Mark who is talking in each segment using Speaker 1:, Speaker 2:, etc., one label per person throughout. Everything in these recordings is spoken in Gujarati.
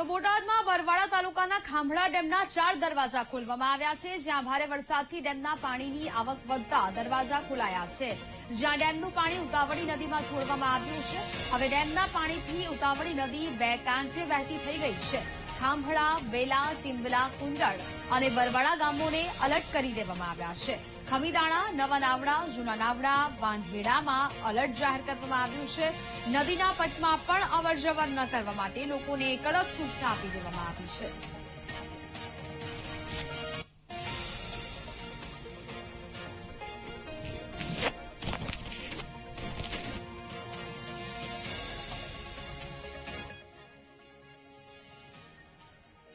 Speaker 1: તો બોટાદમાં બરવાડા તાલુકાના ખાંભળા ડેમના ચાર દરવાજા ખોલવામાં આવ્યા છે, જ્યાં ભારે વરસાદથી ડેમના પાણીની આવક વધતા દરવાજા ખોલાયા છે. જ્યાં ડેમનું પાણી ઉતાવળી નદીમાં છોડવામાં આવ્યું છે. હવે ડેમના પાણીથી ઉતાવળી નદી બે કાંઠે વહેતી થઈ ગઈ છે. ખાંભળા, વેલા ટીમ્બલા કુંડળ અને બરવાડા ગામોને અલર્ટ કરી દેવામાં આવ્યા છે. ખમીદાણા, નવા નાવડા, જૂના નાવડા, વાંધેડામાં અલર્ટ જાહેર કરવામાં આવ્યું છે. નદીના પટમાં પણ અવરજવર ન કરવા માટે લોકોને કડક સૂચના આપી દેવામાં આવી છે.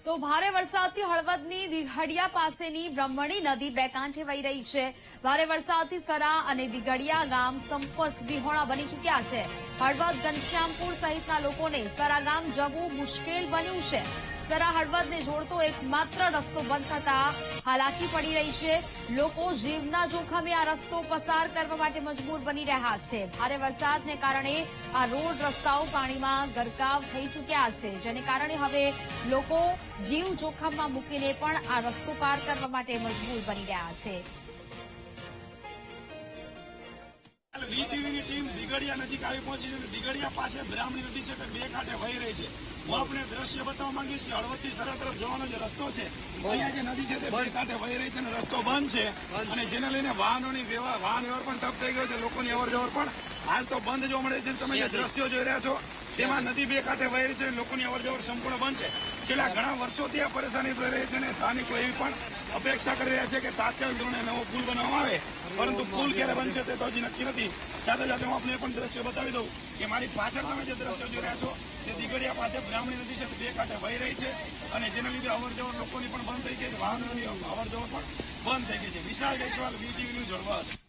Speaker 1: તો ભારે વરસાદથી હળવદની દિઘડિયા પાસેની બ્રહ્મણી નદી બે કાંઠે વહી રહી છે. ભારે વરસાદથી સરા અને દિઘડિયા ગામ સંપર્ક વિહોણા બની ચૂક્યા છે. હળવદ ઘનશ્યામપુર સહિતના લોકોને સરા ગામ જવું મુશ્કેલ બન્યું છે. સરા હળવદને જોડતો એકમાત્ર રસ્તો બંધ થતા હાલાકી પડી રહી છે. લોકો જીવના જોખમે આ રસ્તો પસાર કરવા માટે મજબૂર બની રહ્યા છે. ભારે વરસાદને કારણે આ રોડ રસ્તાઓ પાણીમાં ગરકાવ થઈ ચૂક્યા છે, જેને કારણે હવે લોકો જીવ જોખમમાં મૂકીને પણ આ રસ્તો પાર કરવા માટે મજબૂર બની રહ્યા છે.
Speaker 2: દિગડિયા નજીક આવી પહોંચી છે. દિગડિયા પાસે બ્રાહ્મણી નદી છે તે બે કાંઠે વહી રહી છે. હું આપણે દ્રશ્ય બતાવવા માંગીશ કે હળવદથી સરહદ તરફ જવાનો જે રસ્તો છે અહીંયા જે નદી છે તે બે કાંઠે વહી રહી છે અને રસ્તો બંધ છે. અને જેને લઈને વાહનોની વાહન વ્યવહાર પણ ઠપ થઈ ગયો છે લોકોની અવર જવર પણ હાલ તો બંધ જોવા મળે છે. તમે જે દ્રશ્યો જોઈ રહ્યા છો તેમાં નદી બે કાંઠે વહી રહી છે. લોકોની અવર જવર સંપૂર્ણ બંધ છે. છેલ્લા ઘણા વર્ષોથી આ પરેશાની થઈ રહી છે અને સ્થાનિકો એવી પણ અપેક્ષા કરી રહ્યા છે કે તાત્કાલિક ધોરણે નવો પુલ બનાવવામાં આવે. પરંતુ પુલ ક્યારે બનશે તે તો હજી નક્કી નથી. સાથે સાથે હું આપને એ પણ દ્રશ્ય બતાવી દઉં કે મારી પાછળ તમે જે દ્રશ્યો જોઈ રહ્યા છો તે દિગડિયા પાસે બ્રાહ્મણી નદી છે. બે કાંઠે વહી રહી છે અને જેના લીધે અવર જવર લોકોની પણ બંધ થઈ ગઈ છે. વાહનોની અવર જવર પણ બંધ થઈ ગઈ છે. Vishal Jaiswal VTV news Halvad